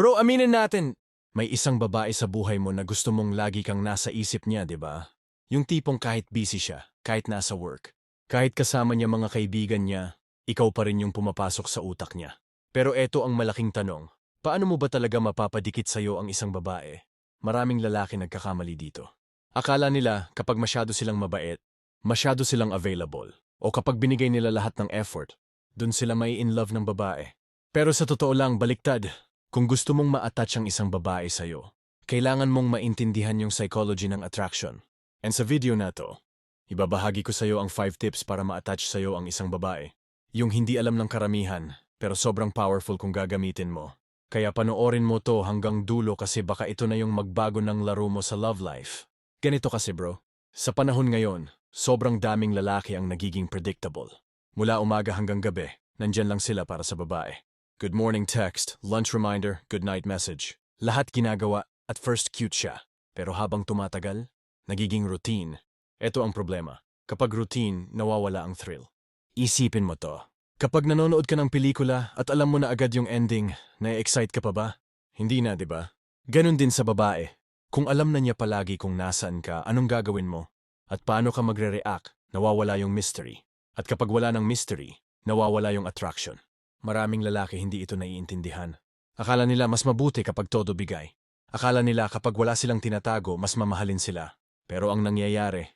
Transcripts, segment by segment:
Bro, aminin natin, may isang babae sa buhay mo na gusto mong lagi kang nasa isip niya, di ba? Yung tipong kahit busy siya, kahit nasa work, kahit kasama niya mga kaibigan niya, ikaw pa rin yung pumapasok sa utak niya. Pero eto ang malaking tanong, paano mo ba talaga mapapadikit sa'yo ang isang babae? Maraming lalaki nagkakamali dito. Akala nila kapag masyado silang mabait, masyado silang available, o kapag binigay nila lahat ng effort, dun sila may in love ng babae. Pero sa totoo lang, baliktad. Kung gusto mong ma-attach ang isang babae sa'yo, kailangan mong maintindihan yung psychology ng attraction. And sa video na to, ibabahagi ko sa'yo ang 5 tips para ma-attach sa'yo ang isang babae. Yung hindi alam ng karamihan, pero sobrang powerful kung gagamitin mo. Kaya panoorin mo to hanggang dulo kasi baka ito na yung magbago ng laro mo sa love life. Ganito kasi bro, sa panahon ngayon, sobrang daming lalaki ang nagiging predictable. Mula umaga hanggang gabi, nandyan lang sila para sa babae. Good morning text, lunch reminder, good night message. Lahat ginagawa at first cute siya. Pero habang tumatagal, nagiging routine. Ito ang problema. Kapag routine, nawawala ang thrill. Isipin mo to. Kapag nanonood ka ng pelikula at alam mo na agad yung ending, na-excite ka pa ba? Hindi na, di ba? Ganon din sa babae. Kung alam na niya palagi kung nasaan ka, anong gagawin mo? At paano ka magre-react, nawawala yung mystery. At kapag wala ng mystery, nawawala yung attraction. Maraming lalaki hindi ito naiintindihan. Akala nila mas mabuti kapag todo bigay. Akala nila kapag wala silang tinatago, mas mamahalin sila. Pero ang nangyayari,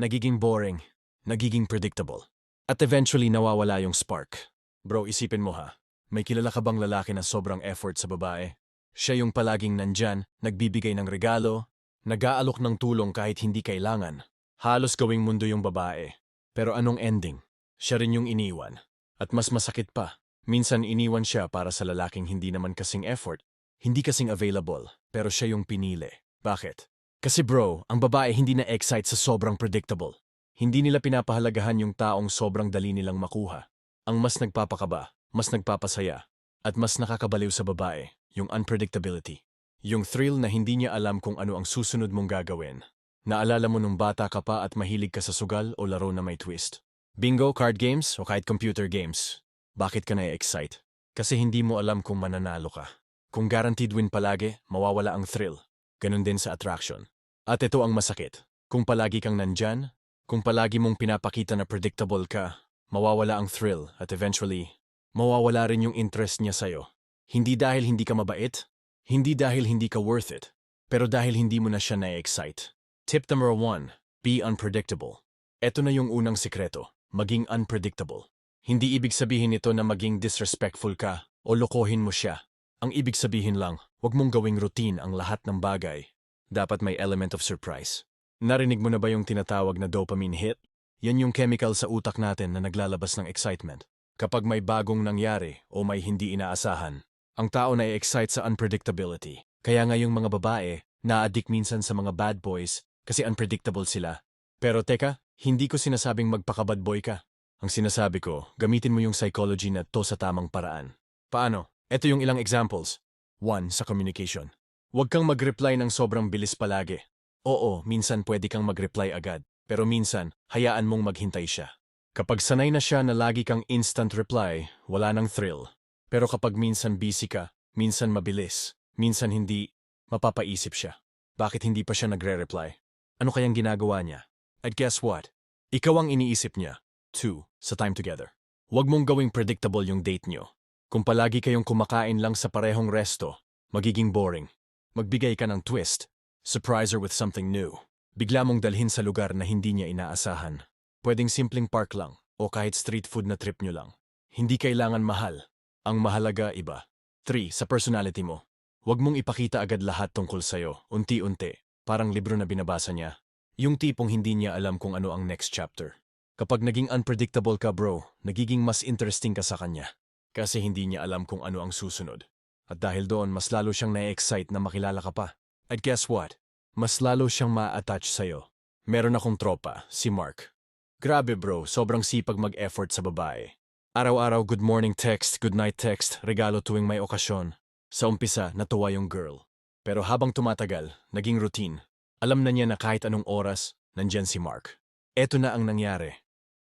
nagiging boring, nagiging predictable. At eventually nawawala yung spark. Bro, isipin mo ha, may kilala ka bang lalaki na sobrang effort sa babae? Siya yung palaging nandyan, nagbibigay ng regalo, nag-aalok ng tulong kahit hindi kailangan. Halos gawing mundo yung babae. Pero anong ending? Siya rin yung iniwan. At mas masakit pa, minsan iniwan siya para sa lalaking hindi naman kasing effort, hindi kasing available, pero siya yung pinili. Bakit? Kasi bro, ang babae hindi na excite sa sobrang predictable. Hindi nila pinapahalagahan yung taong sobrang dali nilang makuha. Ang mas nagpapakaba, mas nagpapasaya, at mas nakakabaliw sa babae, yung unpredictability. Yung thrill na hindi niya alam kung ano ang susunod mong gagawin. Naalala mo nung bata ka pa at mahilig ka sa sugal o laro na may twist. Bingo, card games, o kahit computer games. Bakit ka na-excite? Kasi hindi mo alam kung mananalo ka. Kung guaranteed win palagi, mawawala ang thrill. Ganon din sa attraction. At ito ang masakit. Kung palagi kang nandyan, kung palagi mong pinapakita na predictable ka, mawawala ang thrill at eventually, mawawala rin yung interest niya sa'yo. Hindi dahil hindi ka mabait, hindi dahil hindi ka worth it, pero dahil hindi mo na siya na-excite. Tip number one, be unpredictable. Ito na yung unang sikreto, maging unpredictable. Hindi ibig sabihin nito na maging disrespectful ka o lokohin mo siya. Ang ibig sabihin lang, wag mong gawing routine ang lahat ng bagay. Dapat may element of surprise. Narinig mo na ba yung tinatawag na dopamine hit? Yan yung chemical sa utak natin na naglalabas ng excitement. Kapag may bagong nangyari o may hindi inaasahan, ang tao na excite sa unpredictability. Kaya nga yung mga babae, na-addict minsan sa mga bad boys kasi unpredictable sila. Pero teka, hindi ko sinasabing magpaka-bad boy ka. Ang sinasabi ko, gamitin mo yung psychology na to sa tamang paraan. Paano? Ito yung ilang examples. One, sa communication. Huwag kang mag-reply ng sobrang bilis palagi. Oo, minsan pwede kang mag-reply agad. Pero minsan, hayaan mong maghintay siya. Kapag sanay na siya na lagi kang instant reply, wala nang thrill. Pero kapag minsan busy ka, minsan mabilis, minsan hindi, mapapaisip siya. Bakit hindi pa siya nagre-reply? Ano kayang ginagawa niya? At guess what? Ikaw ang iniisip niya. Two, sa time together. Huwag mong gawing predictable yung date niyo. Kung palagi kayong kumakain lang sa parehong resto, magiging boring. Magbigay ka ng twist. Surprise her with something new. Bigla mong dalhin sa lugar na hindi niya inaasahan. Pwedeng simpleng park lang o kahit street food na trip nyo lang. Hindi kailangan mahal. Ang mahalaga iba. 3. Sa personality mo. Huwag mong ipakita agad lahat tungkol sa'yo, unti-unti, parang libro na binabasa niya. Yung tipong hindi niya alam kung ano ang next chapter. Kapag naging unpredictable ka bro, nagiging mas interesting ka sa kanya. Kasi hindi niya alam kung ano ang susunod. At dahil doon, mas lalo siyang na-excite na makilala ka pa. At guess what? Mas lalo siyang ma-attach sa'yo. Meron akong tropa, si Mark. Grabe bro, sobrang sipag mag-effort sa babae. Araw-araw good morning text, good night text, regalo tuwing may okasyon. Sa umpisa, natuwa yung girl. Pero habang tumatagal, naging routine. Alam na niya na kahit anong oras, nandyan si Mark. Eto na ang nangyari.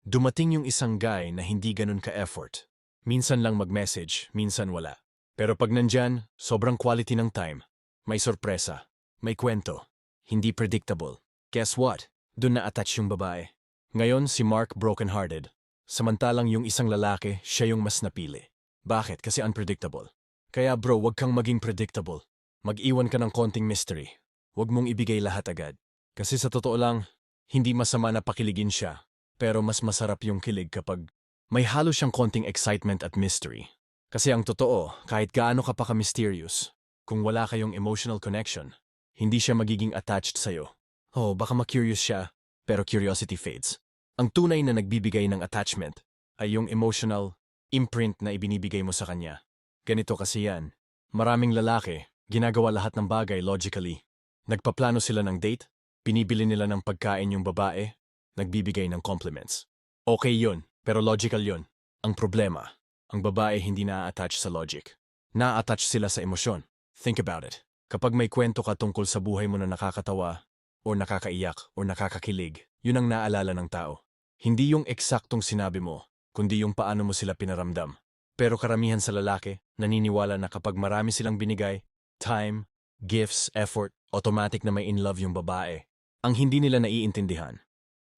Dumating yung isang guy na hindi ganun ka-effort. Minsan lang mag-message, minsan wala. Pero pag nandyan, sobrang quality ng time. May sorpresa. May kwento. Hindi predictable. Guess what? Doon na-attach yung babae. Ngayon si Mark broken-hearted. Samantalang yung isang lalaki, siya yung mas napili. Bakit? Kasi unpredictable. Kaya bro, wag kang maging predictable. Mag-iwan ka ng konting mystery. Huwag mong ibigay lahat agad. Kasi sa totoo lang, hindi masama na pakiligin siya. Pero mas masarap yung kilig kapag may halo siyang konting excitement at mystery. Kasi ang totoo, kahit gaano ka pa ka-mysterious, kung wala kayong emotional connection, hindi siya magiging attached sa'yo. Oh, baka ma-curious siya, pero curiosity fades. Ang tunay na nagbibigay ng attachment ay yung emotional imprint na ibinibigay mo sa kanya. Ganito kasi yan. Maraming lalaki, ginagawa lahat ng bagay logically. Nagpaplano sila ng date, pinibili nila ng pagkain yung babae, nagbibigay ng compliments. Okay yun, pero logical yun. Ang problema, ang babae hindi na-attach sa logic. Na-attach sila sa emosyon. Think about it. Kapag may kwento ka tungkol sa buhay mo na nakakatawa, o nakakaiyak, o nakakakilig, yun ang naalala ng tao. Hindi yung eksaktong sinabi mo, kundi yung paano mo sila pinaramdam. Pero karamihan sa lalaki, naniniwala na kapag marami silang binigay, time, gifts, effort, automatic na may in love yung babae. Ang hindi nila naiintindihan.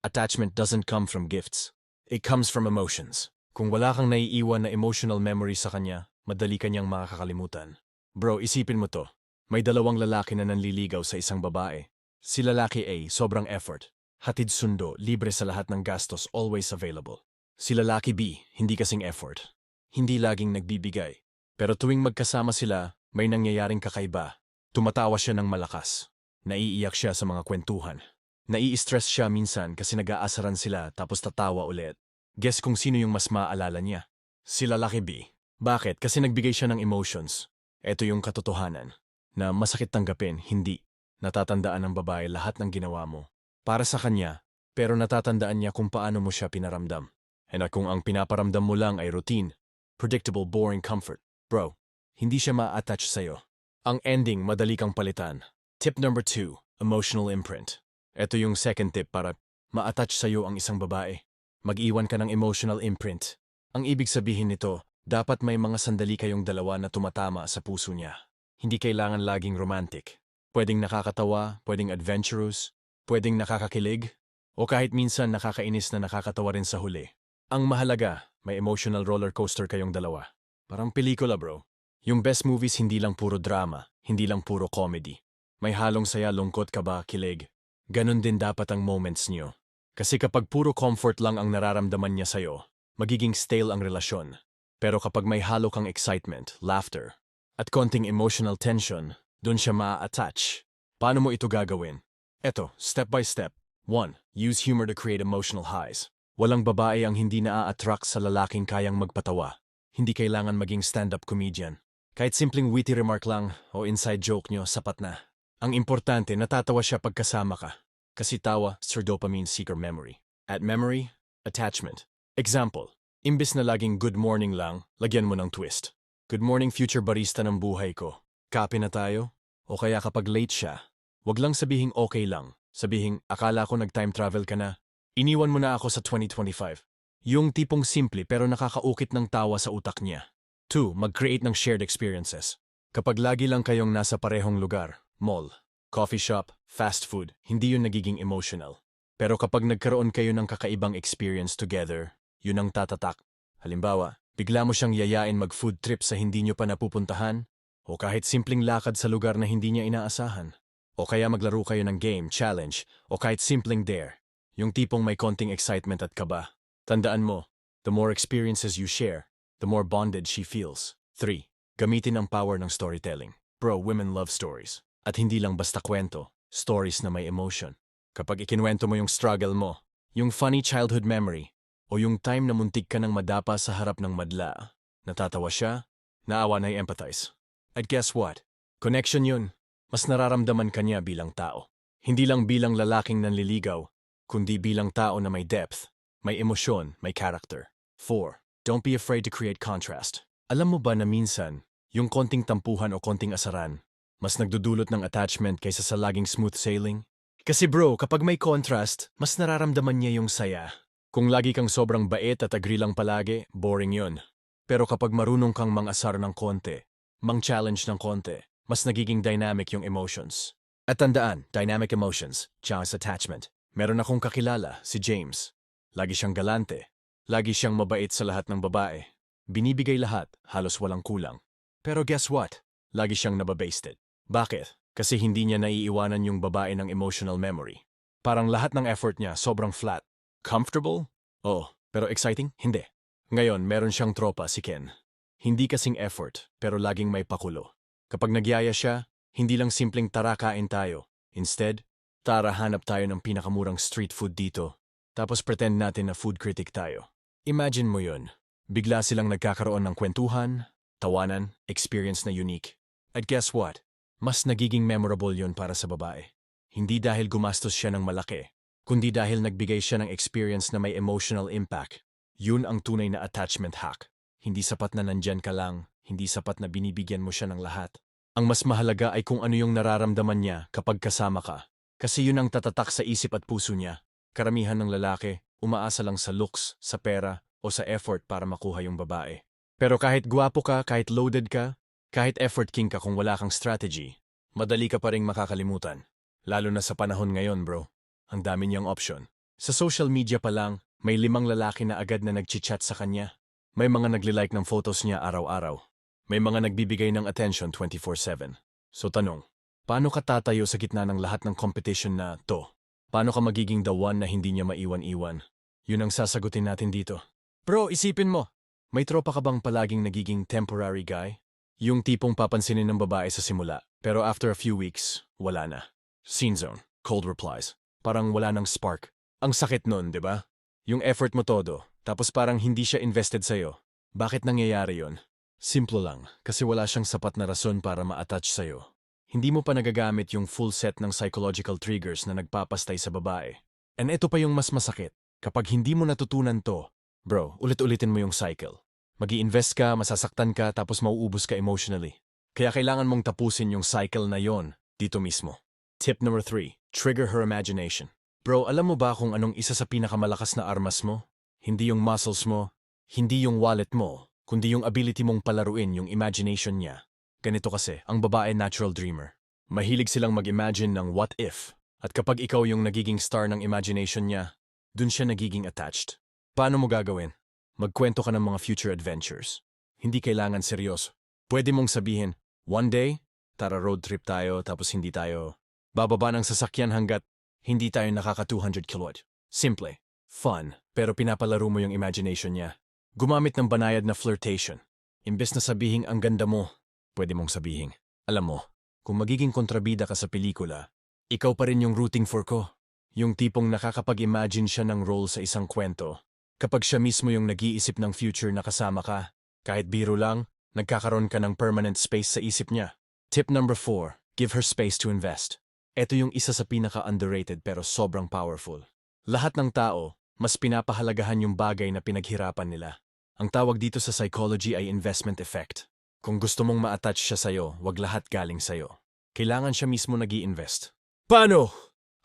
Attachment doesn't come from gifts. It comes from emotions. Kung wala kang naiiwan na emotional memory sa kanya, madali kanyang makakalimutan. Bro, isipin mo to. May dalawang lalaki na nanliligaw sa isang babae. Si lalaki A, sobrang effort. Hatid sundo, libre sa lahat ng gastos, always available. Si lalaki B, hindi kasing effort. Hindi laging nagbibigay. Pero tuwing magkasama sila, may nangyayaring kakaiba. Tumatawa siya ng malakas. Naiiyak siya sa mga kwentuhan. Nai-stress siya minsan kasi nag-aasaran sila tapos tatawa ulit. Guess kung sino yung mas maaalala niya. Si lalaki B. Bakit? Kasi nagbigay siya ng emotions. Ito yung katotohanan. Na masakit tanggapin, hindi. Natatandaan ng babae lahat ng ginawa mo. Para sa kanya, pero natatandaan niya kung paano mo siya pinaramdam. And kung ang pinaparamdam mo lang ay routine, predictable, boring comfort, bro, hindi siya ma-attach sa'yo. Ang ending, madali kang palitan. Tip number two, emotional imprint. Ito yung second tip para ma-attach sa'yo ang isang babae. Mag-iwan ka ng emotional imprint. Ang ibig sabihin nito, dapat may mga sandali kayong dalawa na tumatama sa puso niya. Hindi kailangan laging romantic. Pwedeng nakakatawa, pwedeng adventurous, pwedeng nakakakilig, o kahit minsan nakakainis na nakakatawa rin sa huli. Ang mahalaga, may emotional roller coaster kayong dalawa. Parang pelikula bro. Yung best movies hindi lang puro drama, hindi lang puro comedy. May halong saya, lungkot ka ba, kilig. Ganon din dapat ang moments niyo. Kasi kapag puro comfort lang ang nararamdaman niya sa'yo, magiging stale ang relasyon. Pero kapag may halo kang excitement, laughter, at konting emotional tension, dun siya maa-attach. Paano mo ito gagawin? Eto, step by step. 1. Use humor to create emotional highs. Walang babae ang hindi naa-attract sa lalaking kayang magpatawa. Hindi kailangan maging stand-up comedian. Kahit simpleng witty remark lang o inside joke nyo, sapat na. Ang importante, natatawa siya pagkasama ka. Kasi tawa, sir dopamine seeker memory. At memory, attachment. Example, imbis na laging good morning lang, lagyan mo ng twist. Good morning future barista ng buhay ko. Kape na tayo? O kaya kapag late siya, wag lang sabihing okay lang. Sabihing, akala ko nag-time travel ka na. Iniwan mo na ako sa 2025. Yung tipong simple pero nakakaukit ng tawa sa utak niya. 2. Mag-create ng shared experiences. Kapag lagi lang kayong nasa parehong lugar, mall, coffee shop, fast food, hindi yun nagiging emotional. Pero kapag nagkaroon kayo ng kakaibang experience together, yun ang tatatak. Halimbawa, bigla mo siyang yayain mag-food trip sa hindi nyo pa napupuntahan, o kahit simpleng lakad sa lugar na hindi niya inaasahan. O kaya maglaro kayo ng game, challenge, o kahit simpleng dare. Yung tipong may konting excitement at kaba. Tandaan mo, the more experiences you share, the more bonded she feels. 3. Gamitin ang power ng storytelling. Bro, women love stories. At hindi lang basta kwento, stories na may emotion. Kapag ikinwento mo yung struggle mo, yung funny childhood memory, o yung time na muntik ka ng madapa sa harap ng madla, natatawa siya, naawa na empathize. At guess what? Connection yun. Mas nararamdaman kanya bilang tao. Hindi lang bilang lalaking nanliligaw, kundi bilang tao na may depth, may emosyon, may character. 4. Don't be afraid to create contrast. Alam mo ba na minsan, yung konting tampuhan o konting asaran, mas nagdudulot ng attachment kaysa sa laging smooth sailing? Kasi bro, kapag may contrast, mas nararamdaman niya yung saya. Kung lagi kang sobrang bait at agree lang palagi, boring yun. Pero kapag marunong kang mangasar ng konti, mang-challenge ng konti, mas nagiging dynamic yung emotions. At tandaan, dynamic emotions, sa attachment. Meron akong kakilala, si James. Lagi siyang galante. Lagi siyang mabait sa lahat ng babae. Binibigay lahat, halos walang kulang. Pero guess what? Lagi siyang nababasted. Bakit? Kasi hindi niya naiiwanan yung babae ng emotional memory. Parang lahat ng effort niya sobrang flat. Comfortable? Oo. Pero exciting? Hindi. Ngayon, meron siyang tropa, si Ken. Hindi kasing effort, pero laging may pakulo. Kapag nagyaya siya, hindi lang simpleng tara kain tayo. Instead, tara hanap tayo ng pinakamurang street food dito. Tapos pretend natin na food critic tayo. Imagine mo yun. Bigla silang nagkakaroon ng kwentuhan, tawanan, experience na unique. At guess what? Mas nagiging memorable yun para sa babae. Hindi dahil gumastos siya ng malaki, kundi dahil nagbigay siya ng experience na may emotional impact. Yun ang tunay na attachment hack. Hindi sapat na nandyan ka lang, hindi sapat na binibigyan mo siya ng lahat. Ang mas mahalaga ay kung ano yung nararamdaman niya kapag kasama ka. Kasi yun ang tatatak sa isip at puso niya. Karamihan ng lalaki, umaasa lang sa looks, sa pera, o sa effort para makuha yung babae. Pero kahit guwapo ka, kahit loaded ka, kahit effort king ka kung wala kang strategy, madali ka pa rin makakalimutan. Lalo na sa panahon ngayon, bro. Ang dami niyang option. Sa social media pa lang, may limang lalaki na agad na nagchichat sa kanya. May mga nagli-like ng photos niya araw-araw. May mga nagbibigay ng attention 24-7. So tanong, paano ka tatayo sa gitna ng lahat ng competition na to? Paano ka magiging the one na hindi niya maiwan-iwan? Yun ang sasagutin natin dito. Bro, isipin mo, may tropa ka bang palaging nagiging temporary guy? Yung tipong papansinin ng babae sa simula, pero after a few weeks, wala na. Scene zone, cold replies. Parang wala ng spark. Ang sakit nun, di ba? Yung effort mo todo, tapos parang hindi siya invested sa'yo. Bakit nangyayari yon? Simple lang, kasi wala siyang sapat na rason para ma-attach sa'yo. Hindi mo pa nagagamit yung full set ng psychological triggers na nagpapastay sa babae. And ito pa yung mas masakit. Kapag hindi mo natutunan to, bro, ulit-ulitin mo yung cycle. Mag invest ka, masasaktan ka, tapos mauubos ka emotionally. Kaya kailangan mong tapusin yung cycle na yon dito mismo. Tip number 3. Trigger her imagination. Bro, alam mo ba kung anong isa sa pinakamalakas na armas mo? Hindi yung muscles mo, hindi yung wallet mo, kundi yung ability mong palaruin yung imagination niya. Ganito kasi, ang babae natural dreamer. Mahilig silang mag-imagine ng what if. At kapag ikaw yung nagiging star ng imagination niya, dun siya nagiging attached. Paano mo gagawin? Magkwento ka ng mga future adventures. Hindi kailangan seryoso. Pwede mong sabihin, one day, tara road trip tayo tapos hindi tayo bababa ng sasakyan hanggat hindi tayo nakaka 200 kilowatt. Simple, fun, pero pinapalaro mo yung imagination niya. Gumamit ng banayad na flirtation. Imbes na sabihing ang ganda mo, pwede mong sabihing, alam mo, kung magiging kontrabida ka sa pelikula, ikaw pa rin yung rooting for ko. Yung tipong nakakapag-imagine siya ng role sa isang kwento. Kapag siya mismo yung nag-iisip ng future na kasama ka, kahit biro lang, nagkakaroon ka ng permanent space sa isip niya. Tip number 4. Give her space to invest. Ito yung isa sa pinaka-underrated pero sobrang powerful. Lahat ng tao, mas pinapahalagahan yung bagay na pinaghirapan nila. Ang tawag dito sa psychology ay investment effect. Kung gusto mong ma-attach siya sa'yo, wag lahat galing sa'yo. Kailangan siya mismo nag invest Paano?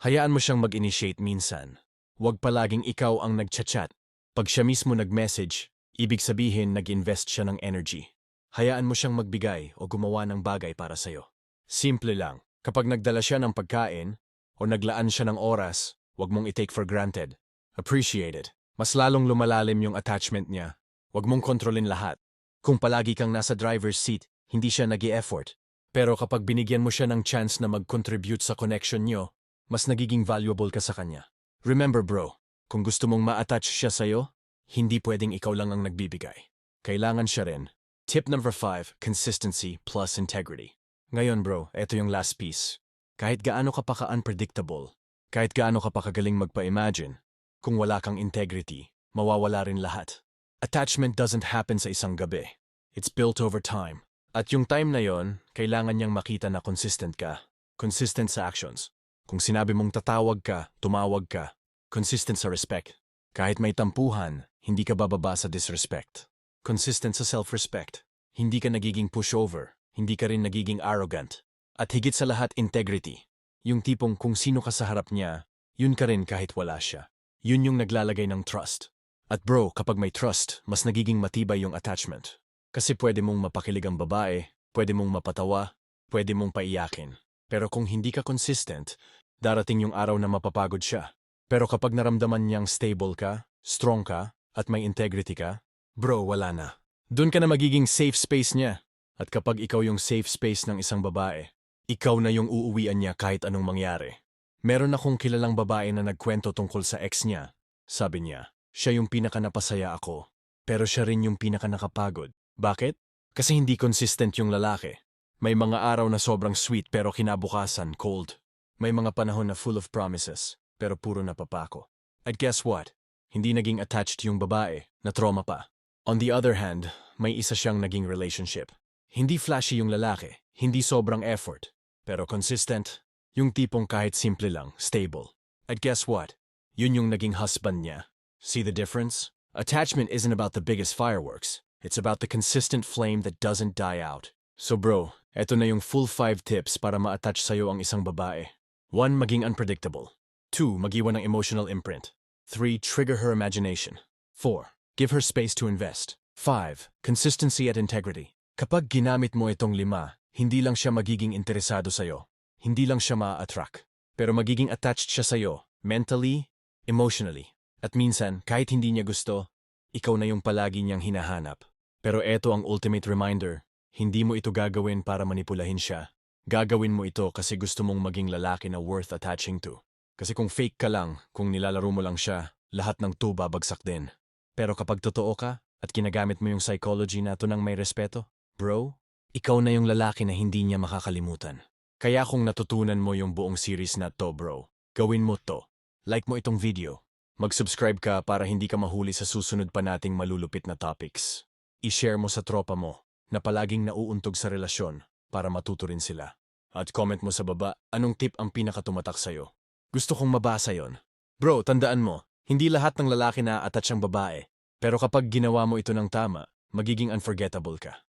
Hayaan mo siyang mag-initiate minsan. Huwag palaging ikaw ang nagchat-chat. Pag siya mismo nag-message, ibig sabihin nag-invest siya ng energy. Hayaan mo siyang magbigay o gumawa ng bagay para sa'yo. Simple lang. Kapag nagdala siya ng pagkain o naglaan siya ng oras, wag mong i-take for granted. Appreciate it. Mas lalong lumalalim yung attachment niya. Wag mong kontrolin lahat. Kung palagi kang nasa driver's seat, hindi siya nag effort Pero kapag binigyan mo siya ng chance na mag-contribute sa connection niyo, mas nagiging valuable ka sa kanya. Remember bro, kung gusto mong ma-attach siya sa'yo, hindi pwedeng ikaw lang ang nagbibigay. Kailangan siya rin. Tip number 5, consistency plus integrity. Ngayon bro, eto yung last piece. Kahit gaano ka pa ka-unpredictable, kahit gaano ka pa kagaling magpa-imagine, kung wala kang integrity, mawawala rin lahat. Attachment doesn't happen sa isang gabi. It's built over time. At yung time na yon, kailangan niyang makita na consistent ka. Consistent sa actions. Kung sinabi mong tatawag ka, tumawag ka. Consistent sa respect. Kahit may tampuhan, hindi ka bababa sa disrespect. Consistent sa self-respect. Hindi ka nagiging pushover. Hindi ka rin nagiging arrogant. At higit sa lahat, integrity. Yung tipong kung sino ka sa harap niya, yun ka rin kahit wala siya. Yun yung naglalagay ng trust. At bro, kapag may trust, mas nagiging matibay yung attachment. Kasi pwede mong mapakilig ang babae, Pwede mong mapatawa, pwede mong paiyakin. Pero kung hindi ka consistent, darating yung araw na mapapagod siya. Pero kapag naramdaman niyang stable ka, strong ka, at may integrity ka, bro, wala na. Doon ka na magiging safe space niya. At kapag ikaw yung safe space ng isang babae, ikaw na yung uuwian niya kahit anong mangyari. Meron akong kilalang babae na nagkwento tungkol sa ex niya. Sabi niya, siya yung pinaka napasaya ako. Pero siya rin yung pinaka nakapagod. Bakit? Kasi hindi consistent yung lalaki. May mga araw na sobrang sweet pero kinabukasan cold. May mga panahon na full of promises pero puro napapako. At guess what? Hindi naging attached yung babae, na trauma pa. On the other hand, may isa siyang naging relationship. Hindi flashy yung lalaki, hindi sobrang effort, pero consistent. Yung tipong kahit simple lang, stable. At guess what? Yun yung naging husband niya. See the difference? Attachment isn't about the biggest fireworks. It's about the consistent flame that doesn't die out. So bro, eto na yung full 5 tips para ma-attach sa'yo ang isang babae. 1. Maging unpredictable. 2. Magiwan ng emotional imprint. 3. Trigger her imagination. 4. Give her space to invest. 5. Consistency at integrity. Kapag ginamit mo itong lima, hindi lang siya magiging interesado sa'yo. Hindi lang siya ma-attract. Pero magiging attached siya sa'yo, mentally, emotionally. At minsan, kahit hindi niya gusto, ikaw na yung palagi niyang hinahanap. Pero eto ang ultimate reminder, hindi mo ito gagawin para manipulahin siya. Gagawin mo ito kasi gusto mong maging lalaki na worth attaching to. Kasi kung fake ka lang, kung nilalaro mo lang siya, lahat ng to babagsak din. Pero kapag totoo ka at ginagamit mo yung psychology na to ng may respeto, bro, ikaw na yung lalaki na hindi niya makakalimutan. Kaya kung natutunan mo yung buong series na to, bro, gawin mo to. Like mo itong video. Mag-subscribe ka para hindi ka mahuli sa susunod pa nating malulupit na topics. I-share mo sa tropa mo na palaging nauuntog sa relasyon para matuto rin sila. At comment mo sa baba anong tip ang pinakatumatak sa'yo. Gusto kong mabasa yon. Bro, tandaan mo, hindi lahat ng lalaki na attach ang babae. Pero kapag ginawa mo ito ng tama, magiging unforgettable ka.